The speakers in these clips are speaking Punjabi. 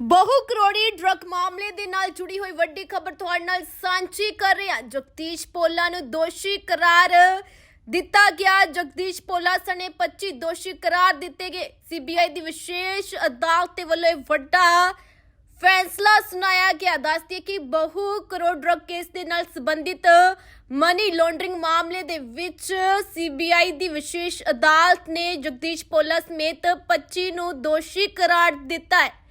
ਬਹੁ ਕਰੋੜੀ ਡਰੱਗ ਮਾਮਲੇ ਦੇ ਨਾਲ ਜੁੜੀ ਹੋਈ ਵੱਡੀ ਖਬਰ ਤੁਹਾਡੇ ਨਾਲ ਸਾਂਝੀ ਕਰ ਰਹੇ ਹਾਂ। ਜਗਦੀਸ਼ ਪੋਲਾ ਨੂੰ ਦੋਸ਼ੀ ਕਰਾਰ ਦਿੱਤਾ ਗਿਆ। ਜਗਦੀਸ਼ ਪੋਲਾ ਸਣੇ 25 ਦੋਸ਼ੀ ਕਰਾਰ ਦਿੱਤੇ ਗਏ। ਸੀਬੀਆਈ ਦੀ ਵਿਸ਼ੇਸ਼ ਅਦਾਲਤ ਦੇ ਵੱਲੋਂ ਇਹ ਵੱਡਾ ਫੈਸਲਾ ਸੁਣਾਇਆ ਗਿਆ। ਦੱਸਦੀ ਕਿ ਬਹੁ ਕਰੋੜ ਡਰੱਗ ਕੇਸ ਦੇ ਨਾਲ ਸੰਬੰਧਿਤ ਮਨੀ ਲਾਂਡਰਿੰਗ ਮਾਮਲੇ ਦੇ ਵਿੱਚ ਸੀਬੀਆਈ ਦੀ ਵਿਸ਼ੇਸ਼ ਅਦਾਲਤ ਨੇ ਜਗਦੀਸ਼ ਪੋਲਾ ਸਮੇਤ 25 ਨੂੰ ਦੋਸ਼ੀ ਕਰਾਰ ਦਿੱਤਾ ਹੈ।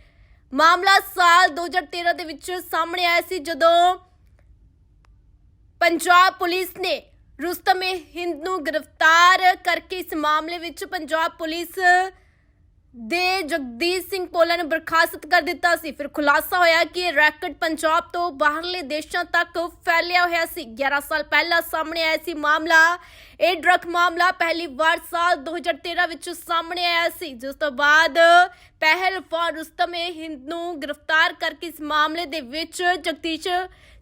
ਮਾਮਲਾ ਸਾਲ 2013 ਦੇ ਵਿੱਚ ਸਾਹਮਣੇ ਆਇਆ ਸੀ ਜਦੋਂ ਪੰਜਾਬ ਪੁਲਿਸ ਨੇ ਰੁਸਤਮ ਹਿੰਦ ਨੂੰ ਗ੍ਰਿਫਤਾਰ ਕਰਕੇ ਇਸ ਮਾਮਲੇ ਵਿੱਚ ਪੰਜਾਬ ਪੁਲਿਸ ਦੇ ਜਗਦੀਸ਼ ਸਿੰਘ ਪੋਲਾ ਨੂੰ ਬਰਖਾਸਤ ਕਰ ਦਿੱਤਾ ਸੀ। ਫਿਰ ਖੁਲਾਸਾ ਹੋਇਆ ਕਿ ਇਹ ਰੈਕਟ ਪੰਜਾਬ ਤੋਂ ਬਾਹਰਲੇ ਦੇਸ਼ਾਂ ਤੱਕ ਫੈਲਿਆ ਹੋਇਆ ਸੀ। 11 ਸਾਲ ਪਹਿਲਾਂ ਸਾਹਮਣੇ ਆਇਆ ਸੀ ਮਾਮਲਾ। ਇਹ ਡਰੱਗ ਮਾਮਲਾ ਪਹਿਲੀ ਵਾਰ ਸਾਲ 2013 ਵਿੱਚ ਸਾਹਮਣੇ ਆਇਆ ਸੀ। ਜਿਸ ਤੋਂ ਬਾਅਦ ਪਹਿਲਵਾਨ ਰੁਸਤਮ ਏ ਹਿੰਦ ਨੂੰ ਗ੍ਰਿਫਤਾਰ ਕਰਕੇ ਇਸ ਮਾਮਲੇ ਦੇ ਵਿੱਚ ਜਗਦੀਸ਼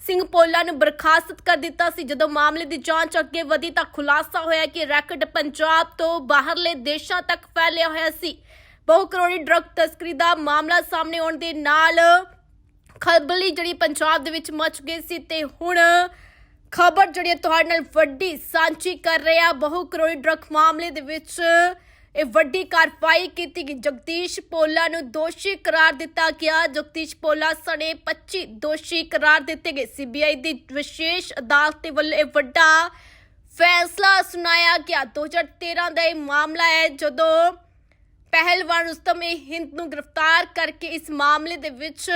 ਸਿੰਘ ਪੋਲਾ ਨੂੰ ਬਰਖਾਸਤ ਕਰ ਦਿੱਤਾ ਸੀ। ਜਦੋਂ ਮਾਮਲੇ ਦੀ ਜਾਂਚ ਅੱਗੇ ਵਧੀ ਤਾਂ ਖੁਲਾਸਾ ਹੋਇਆ ਕਿ ਰੈਕਟ ਪੰਜਾਬ ਤੋਂ ਬਾਹਰਲੇ ਦੇਸ਼ਾਂ ਤੱਕ ਫੈਲਿਆ ਹੋਇਆ ਸੀ। ਬਹੁ ਕਰੋੜੀ ਡਰੱਗ ਤਸਕਰੀ ਦਾ ਮਾਮਲਾ ਸਾਹਮਣੇ ਆਉਣ ਦੇ ਨਾਲ ਖਲਬਲੀ ਜਿਹੜੀ ਪੰਜਾਬ ਦੇ ਵਿੱਚ ਮਚ ਗਈ ਸੀ ਤੇ ਹੁਣ ਖਬਰ ਜਿਹੜੀ ਹੈ ਤੁਹਾਡੇ ਨਾਲ ਵੱਡੀ ਸਾਂਝੀ ਕਰ ਰਿਹਾ ਬਹੁ ਕਰੋੜੀ ਡਰੱਗ ਮਾਮਲੇ ਦੇ ਵਿੱਚ ਇਹ ਵੱਡੀ ਕਾਰਵਾਈ ਕੀਤੀ ਗਈ। ਜਗਦੀਸ਼ ਪੋਲਾ ਨੂੰ ਦੋਸ਼ੀ ਕਰਾਰ ਦਿੱਤਾ ਗਿਆ। ਜਗਦੀਸ਼ ਪੋਲਾ ਸਣੇ 25 ਦੋਸ਼ੀ ਕਰਾਰ ਦਿੱਤੇ ਗਏ। ਸੀਬੀਆਈ ਦੀ ਵਿਸ਼ੇਸ਼ ਅਦਾਲਤ ਦੇ ਵੱਲੋਂ ਇਹ ਵੱਡਾ ਫੈਸਲਾ ਸੁਣਾਇਆ ਗਿਆ। 2013 ਦਾ ਇਹ ਮਾਮਲਾ ਹੈ ਜਦੋਂ ਪਹਿਲਵਾਨ ਰੁਸਤਮ ਏ ਹਿੰਦ ਨੂੰ ਗ੍ਰਿਫਤਾਰ ਕਰਕੇ ਇਸ ਮਾਮਲੇ ਦੇ ਵਿੱਚ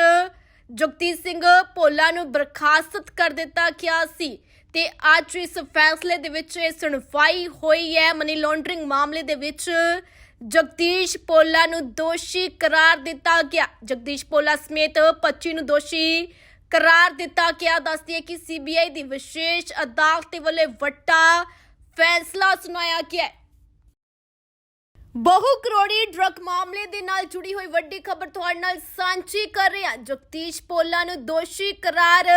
ਜਗਦੀਸ਼ ਸਿੰਘ ਭੋਲਾ ਨੂੰ ਬਰਖਾਸਤ ਕਰ ਦਿੱਤਾ ਗਿਆ ਸੀ ਤੇ ਅੱਜ ਇਸ ਫੈਸਲੇ ਦੇ ਵਿੱਚ ਇਹ ਸੁਣਵਾਈ ਹੋਈ ਹੈ। ਮਨੀ ਲਾਂਡਰਿੰਗ ਮਾਮਲੇ ਦੇ ਵਿੱਚ ਜਗਦੀਸ਼ ਪੋਲਾ ਨੂੰ ਦੋਸ਼ੀ ਕਰਾਰ ਦਿੱਤਾ ਗਿਆ। ਜਗਦੀਸ਼ ਪੋਲਾ ਸਮੇਤ 25 ਨੂੰ ਦੋਸ਼ੀ ਕਰਾਰ ਦਿੱਤਾ ਗਿਆ। ਦੱਸਦੀ ਹੈ ਕਿ ਸੀਬੀਆਈ ਦੀ ਵਿਸ਼ੇਸ਼ ਅਦਾਲਤ ਦੇ ਵੱਲੋਂ ਇਹ ਵੱਡਾ ਫੈਸਲਾ ਸੁਣਾਇਆ ਗਿਆ ਬਹੁ ਕਰੋੜੀ ਡਰੱਗ ਮਾਮਲੇ ਦੇ ਨਾਲ ਜੁੜੀ ਹੋਈ ਵੱਡੀ ਖਬਰ ਤੁਹਾਡੇ ਨਾਲ ਸਾਂਝੀ ਕਰ ਰਹੇ। ਹਾਂ ਜਗਦੀਸ਼ ਪੋਲਾ ਨੂੰ ਦੋਸ਼ੀ ਕਰਾਰ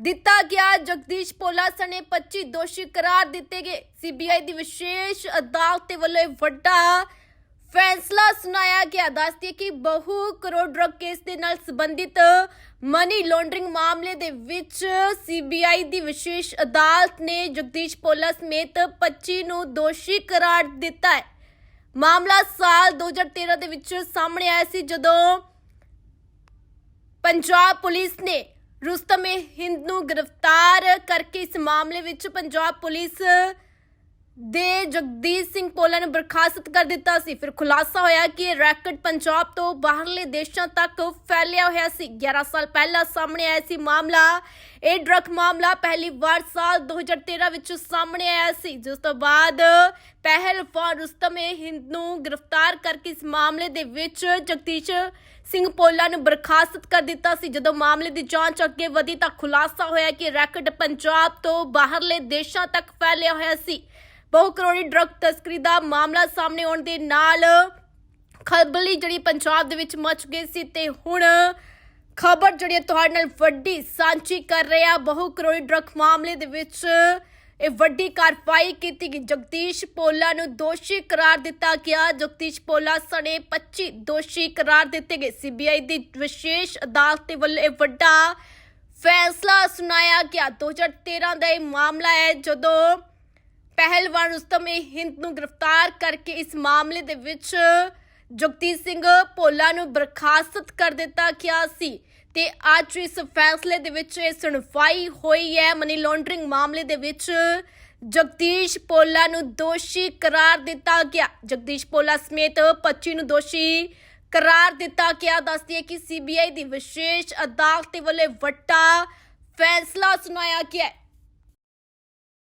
ਦਿੱਤਾ ਗਿਆ। ਜਗਦੀਸ਼ ਪੋਲਾ ਸਣੇ 25 ਦੋਸ਼ੀ ਕਰਾਰ ਦਿੱਤੇ ਗਏ। ਸੀਬੀਆਈ ਦੀ ਵਿਸ਼ੇਸ਼ ਅਦਾਲਤ ਦੇ ਵੱਲੋਂ ਇਹ ਵੱਡਾ ਫੈਸਲਾ ਸੁਣਾਇਆ ਗਿਆ। ਦੱਸਦੀ ਕਿ ਬਹੁ ਕਰੋੜ ਡਰੱਗ ਕੇਸ ਦੇ ਨਾਲ ਸੰਬੰਧਿਤ ਮਨੀ ਲਾਂਡਰਿੰਗ ਮਾਮਲੇ ਦੇ ਵਿੱਚ ਸੀਬੀਆਈ ਦੀ ਵਿਸ਼ੇਸ਼ ਅਦਾਲਤ ਨੇ ਜਗਦੀਸ਼ ਪੋਲਾ ਸਮੇਤ 25 ਨੂੰ ਦੋਸ਼ੀ ਕਰਾਰ ਦਿੱਤਾ ਹੈ। ਮਾਮਲਾ ਸਾਲ 2013 ਦੇ ਵਿੱਚ ਸਾਹਮਣੇ ਆਇਆ ਸੀ ਜਦੋਂ ਪੰਜਾਬ ਪੁਲਿਸ ਨੇ ਰੁਸਤਮ ਹਿੰਦ ਨੂੰ ਗ੍ਰਿਫਤਾਰ ਕਰਕੇ ਇਸ ਮਾਮਲੇ ਵਿੱਚ ਪੰਜਾਬ ਪੁਲਿਸ ਦੇ ਜਗਦੀਸ਼ ਸਿੰਘ ਪੋਲਾ ਨੂੰ ਬਰਖਾਸਤ ਕਰ ਦਿੱਤਾ ਸੀ। ਫਿਰ ਖੁਲਾਸਾ ਹੋਇਆ ਕਿ ਇਹ ਰੈਕਟ ਪੰਜਾਬ ਤੋਂ ਬਾਹਰਲੇ ਦੇਸ਼ਾਂ ਤੱਕ ਫੈਲਿਆ ਹੋਇਆ ਸੀ। 11 ਸਾਲ ਪਹਿਲਾਂ ਸਾਹਮਣੇ ਆਇਆ ਸੀ ਮਾਮਲਾ। ਇਹ ਡਰੱਗ ਮਾਮਲਾ ਪਹਿਲੀ ਵਾਰ ਸਾਲ 2013 ਵਿੱਚ ਸਾਹਮਣੇ ਆਇਆ ਸੀ। ਜਿਸ ਤੋਂ ਬਾਅਦ ਪਹਿਲਵਾਨ ਰੁਸਤਮ ਏ ਹਿੰਦ ਨੂੰ ਗ੍ਰਿਫਤਾਰ ਕਰਕੇ ਇਸ ਮਾਮਲੇ ਦੇ ਵਿੱਚ ਜਗਦੀਸ਼ ਸਿੰਘ ਪੋਲਾ ਨੂੰ ਬਰਖਾਸਤ ਕਰ ਦਿੱਤਾ ਸੀ। ਜਦੋਂ ਮਾਮਲੇ ਦੀ ਜਾਂਚ ਅੱਗੇ ਵਧੀ ਤਾਂ ਖੁਲਾਸਾ ਹੋਇਆ ਕਿ ਰੈਕਟ ਪੰਜਾਬ ਤੋਂ ਬਾਹਰਲੇ ਦੇਸ਼ਾਂ ਤੱਕ ਫੈਲਿਆ ਹੋਇਆ ਸੀ। ਬਹੁ ਕਰੋੜੀ ਡਰੱਗ ਤਸਕਰੀ ਦਾ ਮਾਮਲਾ ਸਾਹਮਣੇ ਆਉਣ ਦੇ ਨਾਲ ਖਲਬਲੀ ਜਿਹੜੀ ਪੰਜਾਬ ਦੇ ਵਿੱਚ ਮਚ ਗਈ ਸੀ ਤੇ ਹੁਣ ਖਬਰ ਜਿਹੜੀ ਤੁਹਾਡੇ ਨਾਲ ਵੱਡੀ ਸਾਂਝੀ ਕਰ ਰਿਹਾ ਬਹੁ ਕਰੋੜੀ ਡਰੱਗ ਮਾਮਲੇ ਦੇ ਵਿੱਚ ਇਹ ਵੱਡੀ ਕਾਰਵਾਈ ਕੀਤੀ ਗਈ। ਜਗਦੀਸ਼ ਪੋਲਾ ਨੂੰ ਦੋਸ਼ੀ ਕਰਾਰ ਦਿੱਤਾ ਗਿਆ। ਜਗਦੀਸ਼ ਪੋਲਾ ਸਣੇ 25 ਦੋਸ਼ੀ ਕਰਾਰ ਦਿੱਤੇ ਗਏ। ਸੀਬੀਆਈ ਦੀ ਵਿਸ਼ੇਸ਼ ਅਦਾਲਤ ਦੇ ਵੱਲੋਂ ਇਹ ਵੱਡਾ ਫੈਸਲਾ ਸੁਣਾਇਆ ਗਿਆ। 2013 ਦਾ ਇਹ ਮਾਮਲਾ ਹੈ ਜਦੋਂ ਪਹਿਲਵਾਨ ਰੁਸਤਮ ਏ ਹਿੰਦ ਨੂੰ ਗ੍ਰਿਫਤਾਰ ਕਰਕੇ ਇਸ ਮਾਮਲੇ ਦੇ ਵਿੱਚ ਜਗਦੀਸ਼ ਸਿੰਘ ਭੋਲਾ ਨੂੰ ਬਰਖਾਸਤ ਕਰ ਦਿੱਤਾ ਗਿਆ ਸੀ ਤੇ ਅੱਜ ਇਸ ਫੈਸਲੇ ਦੇ ਵਿੱਚ ਇਹ ਸੁਣਵਾਈ ਹੋਈ ਹੈ। ਮਨੀ ਲਾਂਡਰਿੰਗ ਮਾਮਲੇ ਦੇ ਵਿੱਚ ਜਗਦੀਸ਼ ਪੋਲਾ ਨੂੰ ਦੋਸ਼ੀ ਕਰਾਰ ਦਿੱਤਾ ਗਿਆ। ਜਗਦੀਸ਼ ਪੋਲਾ ਸਮੇਤ 25 ਨੂੰ ਦੋਸ਼ੀ ਕਰਾਰ ਦਿੱਤਾ ਗਿਆ। ਦੱਸਦੀ ਹੈ ਕਿ ਸੀਬੀਆਈ ਦੀ ਵਿਸ਼ੇਸ਼ ਅਦਾਲਤ ਦੇ ਵੱਲੋਂ ਇਹ ਵੱਡਾ ਫੈਸਲਾ ਸੁਣਾਇਆ ਗਿਆ